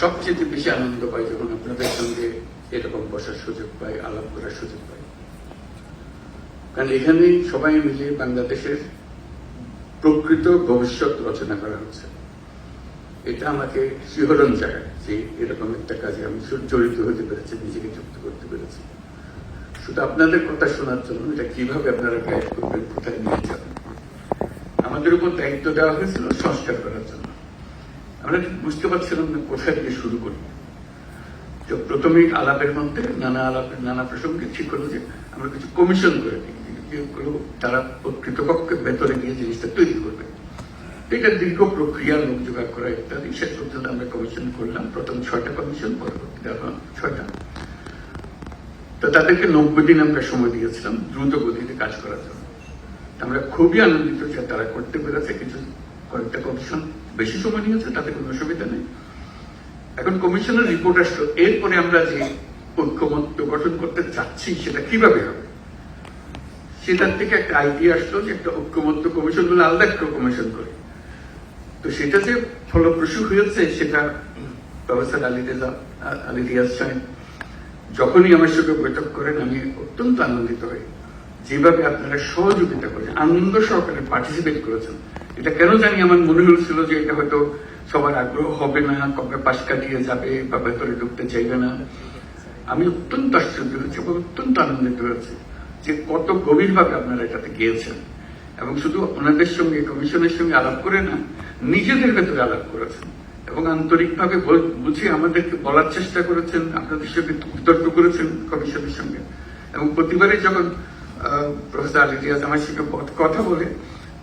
সবচেয়ে বেশি আনন্দ পাই যখন আপনাদের সঙ্গে এরকম বসার সুযোগ পাই, আলাপ করার সুযোগ পাই। কারণ এখানে সবাই মিলে বাংলাদেশের প্রকৃত ভবিষ্যৎ রচনা করা হচ্ছে। এটা আমাকে শিহরণ জায়গায় যে এরকম একটা কাজে আমি জড়িত হতে পেরেছি, নিজেকে যুক্ত করতে পেরেছি। শুধু আপনাদের কথা শোনার জন্য এটা কীভাবে আপনারা গাইড করবেন কোথায় নিয়ে যাবেন? আমাদের উপর দায়িত্ব দেওয়া হয়েছিল সংস্কার জন্য আমরা বুঝতে পারছিলাম না কোথা থেকে শুরু করি। তো প্রথমেই আলাপের মধ্যে নানা আলাপের নানা প্রসঙ্গে ঠিক হলো যে আমরা কিছু কমিশন করে দিই। যেগুলো তারা কৃতপক্ষে ভেতরে গিয়ে জিনিসটা তৈরি করবে। এটা দীর্ঘ প্রক্রিয়া লোক জোগাড় করা ইত্যাদি শেষ পর্যন্ত আমরা কমিশন করলাম। প্রথম ছয়টা কমিশন পরবর্তীতে এখন ছয়টা। তো তাদেরকে নব্বই দিন আমরা সময় দিয়েছিলাম দ্রুত গতিতে কাজ করার জন্য। আমরা খুবই আনন্দিত যে তারা করতে পেরেছে। কিছু কয়েকটা কমিশন বেশি সময় নিয়েছে, তাতে কোনো অসুবিধা নেই। এখন কমিশনের রিপোর্ট আসলো, এরপরে আমরা যে ঐক্যমত্য গঠন করতে চাচ্ছি, সেটা কীভাবে হবে? সেটার থেকে একটা আইডিয়া আসলো যে একটা ঐক্যমত্য কমিশন বলে আলাদা একটা কমিশন করে। তো সেটা যে ফলপ্রসূ হয়েছে সেটা প্রফেসর আলী রেজা, আলী রিয়াজ সাহেব। যখনই আমার সঙ্গে বৈঠক করেন, আমি অত্যন্ত আনন্দিত হই। যেভাবে আপনারা সহযোগিতা করেন, আনন্দ সহকারে পার্টিসিপেট করেছেন এটা কেন জানি আমার মনে হয়েছিল যে এটা হয়তো সবার আগ্রহ হবে না, কবে পাশ কাটিয়ে যাবে বা ভেতরে ঢুকতে চাইবে না। আমি অত্যন্ত আশ্চর্য হয়েছি এবং অত্যন্ত আনন্দিত হয়েছি যে কত গভীরভাবে আপনারা এটাতে গিয়েছেন। এবং শুধু ওনাদের সঙ্গে, কমিশনের সঙ্গে আলাপ করে না, নিজেদের ভেতরে আলাপ করেছেন এবং আন্তরিকভাবে বুঝে আমাদেরকে বলার চেষ্টা করেছেন, আপনাদের সঙ্গে বিতর্ক করেছেন কমিশনের সঙ্গে। এবং প্রতিবারে যখন প্রফেসর আলী রিয়াজ আমার সঙ্গে কথা বলে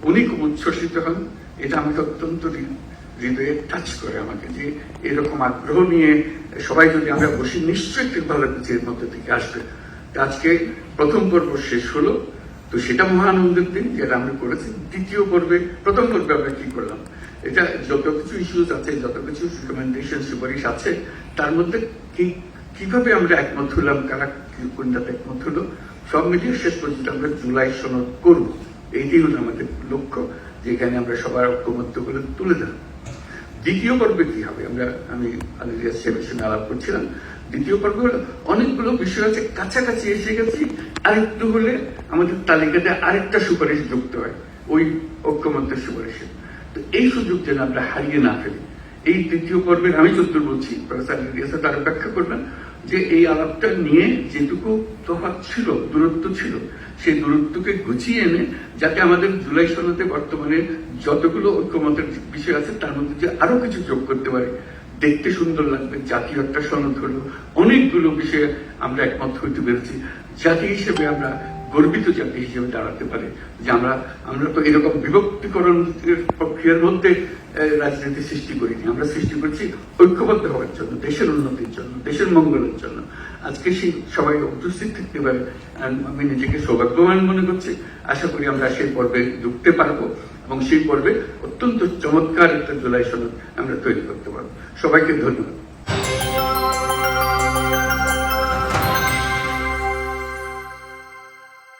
উনি খুব উচ্ছ্বসিত হন। এটা আমাকে অত্যন্ত হৃদয়ে টাচ করে আমাকে যে এরকম আগ্রহ নিয়ে সবাই যদি আমরা বসি, নিশ্চয়ই একটি ভালো কিছু এর মধ্যে থেকে আসবে। আজকে প্রথম পর্ব শেষ হলো। তো সেটা মহা আনন্দের দিন, যেটা আমরা করেছি। দ্বিতীয় পর্বে, প্রথম পর্বে আমরা কি করলাম? এটা যত কিছু ইস্যুস আছে, যত কিছু রিকমেন্ডেশন সুপারিশ আছে, তার মধ্যে কি, কীভাবে আমরা একমত হলাম, কারা কোনটাতে একমত হলো, সব মিলিয়ে শেষ পর্যন্ত আমরা জুলাই সনদ করব। এইটি হলো আমাদের লক্ষ্য, যেখানে আমরা সবার ঐক্যমত্য করে তুলে ধরব। দ্বিতীয় পর্বে কি হবে? আমরা, আমি আলিরিয়া সাহেবের সঙ্গে আলাপ করছিলাম। দ্বিতীয় পর্বে হলো অনেকগুলো বিষয় আছে, কাছাকাছি এসে গেছি। আরেকটু হলে আমাদের তালিকাতে আরেকটা সুপারিশ যুক্ত হয়, ওই ঐক্যমত্যের সুপারিশে। তো এই সুযোগ যেন আমরা হারিয়ে না ফেলি। এই তৃতীয় পর্বের আমি যদ্দূর বলছি তারা ব্যাখ্যা করবেন যে এই আলাপটা নিয়ে যেটুকু তফাৎ ছিল, দূরত্ব ছিল, সেই দূরত্বকে গুছিয়ে এনে যাতে আমাদের জুলাই সনদে বর্তমানে যতগুলো ঐক্যমতের বিষয় আছে, তার মধ্যে যে আরও কিছু যোগ করতে পারে। দেখতে সুন্দর লাগবে, জাতীয় একটা সনদ হলো, অনেকগুলো বিষয়ে আমরা একমত হইতে পেরেছি। জাতি হিসেবে আমরা গর্বিত জাতি হিসেবে দাঁড়াতে পারে, যে আমরা আমরা তো এরকম বিভক্তিকরণ প্রক্রিয়ার মধ্যে রাজনীতি সৃষ্টি করিনি। আমরা সৃষ্টি করছি ঐক্যবদ্ধ হওয়ার জন্য, দেশের উন্নতির জন্য, দেশের মঙ্গলের জন্য। আজকে সেই সবাই উপস্থিত থাকতে পারে আমি নিজেকে সৌভাগ্যবান মনে করছি। আশা করি আমরা সেই পর্বে ঢুকতে পারব এবং সেই পর্বে অত্যন্ত চমৎকার একটা জুলাই সনদ আমরা তৈরি করতে পারব। সবাইকে ধন্যবাদ।